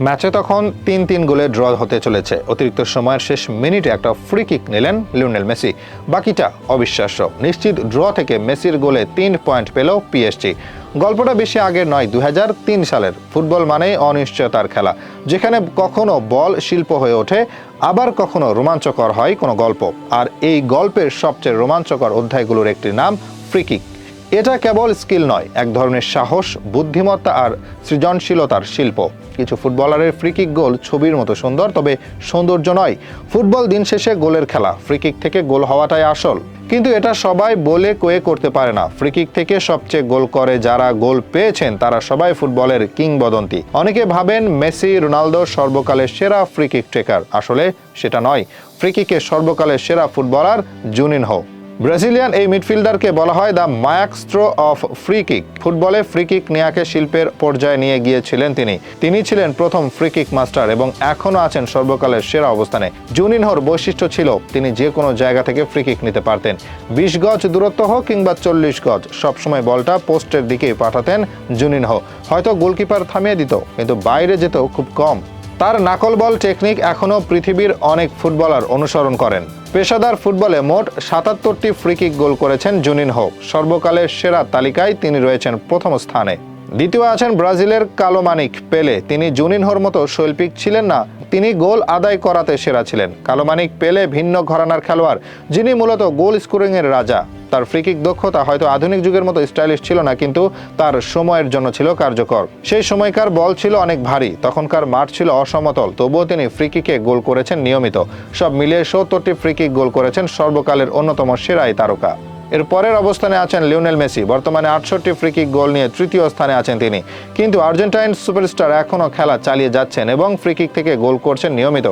ম্যাচে তখন তিন তিন গোলে ড্র হতে চলেছে। অতিরিক্ত সময়ের শেষ মিনিটে একটা ফ্রি কিক নিলেন লিওনেল মেসি। বাকিটা অবিশ্বাস্য। নিশ্চিত ড্র থেকে মেসির গোলে তিন পয়েন্ট পেল পিএসজি। গল্পটা বেশি আগের নয় দু সালের। ফুটবল মানেই অনিশ্চয়তার খেলা। যেখানে কখনো বল শিল্প হয়ে ওঠে, আবার কখনো রোমাঞ্চকর হয় কোনো গল্প। আর এই গল্পের সবচেয়ে রোমাঞ্চকর অধ্যায়গুলোর একটি নাম ফ্রি কিক এটা কেবল স্কিল নয়, এক ধরনের সাহস, বুদ্ধিমত্তা আর সৃজনশীলতার শিল্প। কিছু ফুটবলারের ফ্রিকিক গোল ছবির মতো সুন্দর, তবে সৌন্দর্য নয়। ফুটবল দিন শেষে গোলের খেলা, ফ্রিকিক থেকে গোল হওয়াটাই আসল। কিন্তু এটা সবাই বলে কয়ে করতে পারে না। ফ্রিকিক থেকে সবচেয়ে গোল করে যারা গোল পেয়েছেন, তারা সবাই ফুটবলের কিংবদন্তি। অনেকে ভাবেন মেসি, রোনালদো সর্বকালের সেরা ফ্রিকিক ট্রেকার। আসলে সেটা নয়। ফ্রিকিকের সর্বকালের সেরা ফুটবলার জুনিনহো। ব্রাজিলিয়ান এই মিডফিল্ডারকে বলা হয় the maestro of free kick. ফুটবলে ফ্রি কিক নেয়াকে শিল্পের পর্যায়ে নিয়ে গিয়েছিলেন তিনি। তিনি ছিলেন প্রথম ফ্রি কিক মাস্টার এবং এখনও আছেন সর্বকালের সেরা অবস্থানে। জুনিনহোর বৈশিষ্ট্য ছিল, তিনি যে কোনো জায়গা থেকে ফ্রি কিক নিতে পারতেন। বিশ গজ দূরত্ব হোক কিংবা চল্লিশ গজ, সবসময় বলটা পোস্টের দিকেই পাঠাতেন জুনিনহো। হয়তো গোলকিপার থামিয়ে দিত, কিন্তু বাইরে যেত খুব কম। তার নাকল বল টেকনিক এখনও পৃথিবীর অনেক ফুটবলার অনুসরণ করেন। পেশাদার ফুটবলে মোট সাতাত্তরটি ফ্রিকিক গোল করেছেন জুনিন হোক। সর্বকালের সেরা তালিকায় তিনি রয়েছেন প্রথম স্থানে। দ্বিতীয় আছেন ব্রাজিলের কালোমানিক পেলে। তিনি জুনিনহোর মতো শৈল্পিক ছিলেন না, তিনি গোল আদায় করাতে সেরা ছিলেন। কালোমানিক পেলে ভিন্ন ঘরানার খেলোয়াড়, যিনি মূলত গোল স্কোরিংয়ের রাজা। তার ফ্রিকিক দক্ষতা হয়তো আধুনিক যুগের মতো স্টাইলিশ ছিল না, কিন্তু তার সময়ের জন্য ছিল কার্যকর। সেই সময়কার বল ছিল অনেক ভারী, তখনকার মাঠ ছিল অসমতল, তবুও তিনি ফ্রিকিকে গোল করেছেন নিয়মিত। সব মিলিয়ে সত্তরটি ফ্রিকিক গোল করেছেন সর্বকালের অন্যতম সেরাই তারকা। এর পরের অবস্থানে আছেন লিওনেল মেসি, বর্তমানে আটষট্টি ফ্রিকিক গোল নিয়ে তৃতীয় স্থানে আছেন তিনি। কিন্তু আর্জেন্টাইন সুপারস্টার এখনও খেলা চালিয়ে যাচ্ছেন এবং ফ্রিকিক থেকে গোল করছেন নিয়মিত।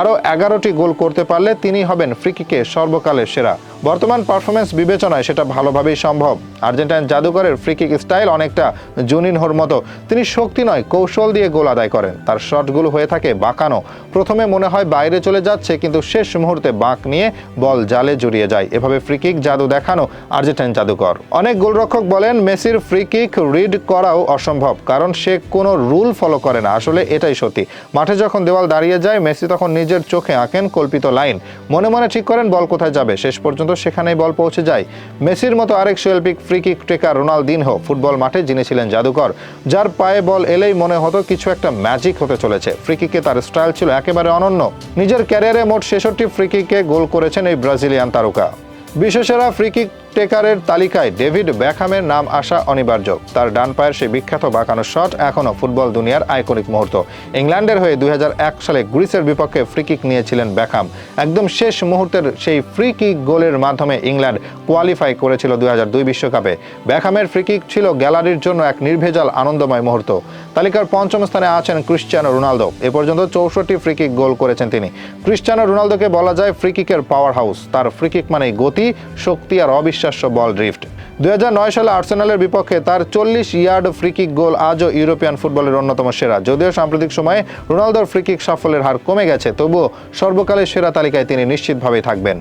আরও এগারোটি গোল করতে পারলে তিনি হবেন ফ্রিকিকে সর্বকালের সেরা। বর্তমান পারফরমেন্স বিবেচনায় সেটা ভালোভাবেই সম্ভব। আর্জেন্টাইন জাদুকরের ফ্রিকিক স্টাইল অনেকটা জুনিনহোর মতো। তিনি শক্তি নয়, কৌশল দিয়ে গোল আদায় করেন। তার শটগুলো হয়ে থাকে বাঁকানো। প্রথমে মনে হয় বাইরে চলে যাচ্ছে, কিন্তু শেষ মুহূর্তে বাঁক নিয়ে বল জালে জড়িয়ে যায়। এভাবে ফ্রিকিক জাদু দেখানো আর্জেন্টাইন জাদুকর। অনেক গোলরক্ষক বলেন, মেসির ফ্রিকিক রিড করাও অসম্ভব, কারণ সে কোনো রুল ফলো করে না। আসলে এটাই সত্যি। মাঠে যখন দেওয়াল দাঁড়িয়ে যায়, মেসি তখন নিজের চোখে আঁকেন কল্পিত লাইন। মনে মনে ঠিক করেন বল কোথায় যাবে। শেষ পর্যন্ত সেখানেই বল পৌঁছে যায়। মেসির মতো আরেক শৈল্পিক ফ্রিকিক টেকার রোনালদিনহো ফুটবল মাঠে যিনি ছিলেন জাদুকর। যার পায়ে বল এলেই মনে হতো কিছু একটা ম্যাজিক হতে চলেছে। ফ্রিকিকে তার স্টাইল ছিল একেবারে অনন্য। নিজের ক্যারিয়ারে মোট ছেষট্টি ফ্রিকিকে গোল করেছেন এই ব্রাজিলিয়ান তারকা। বিশ্বসেরা ফ্রিকিক টেকারের তালিকায় ডেভিড ব্যাকহামের নাম আসা অনিবার্য। তার ডান পায়ের সেই বিখ্যাত বাঁকানো শট এখনও ফুটবল দুনিয়ার আইকনিক মুহূর্ত। ইংল্যান্ডের হয়ে দুই হাজার এক সালে গ্রিসের বিপক্ষে ফ্রিকিক নিয়েছিলেন ব্যাকহাম একদম শেষ মুহূর্তের সেই ফ্রি কিক গোলের মাধ্যমে ইংল্যান্ড কোয়ালিফাই করেছিল দুই বিশ্বকাপে। ব্যাকহামের ফ্রিকিক ছিল গ্যালারির জন্য এক নির্ভেজাল আনন্দময় মুহূর্ত। তালিকার পঞ্চম স্থানে আছেন ক্রিশ্চিয়ানো রোনালদো। এ পর্যন্ত চৌষট্টি ফ্রিকিক গোল করেছেন তিনি। ক্রিশ্চিয়ানো রোনালদোকে বলা যায় ফ্রিকিকের পাওয়ার হাউস তার ফ্রিকিক মানে গতি, শক্তি আর অবিশ্বাস্য বল ড্রিফট দুই সালে আর্সেনালের বিপক্ষে তার চল্লিশ ইয়ার্ড ফ্রিকিক গোল আজও ইউরোপিয়ান ফুটবলের অন্যতম সেরা। যদিও সাম্প্রতিক সময়ে রোনালদোর ফ্রিকিক সাফল্যের হার কমে গেছে, তবুও সর্বকালের সেরা তালিকায় তিনি নিশ্চিতভাবেই থাকবেন।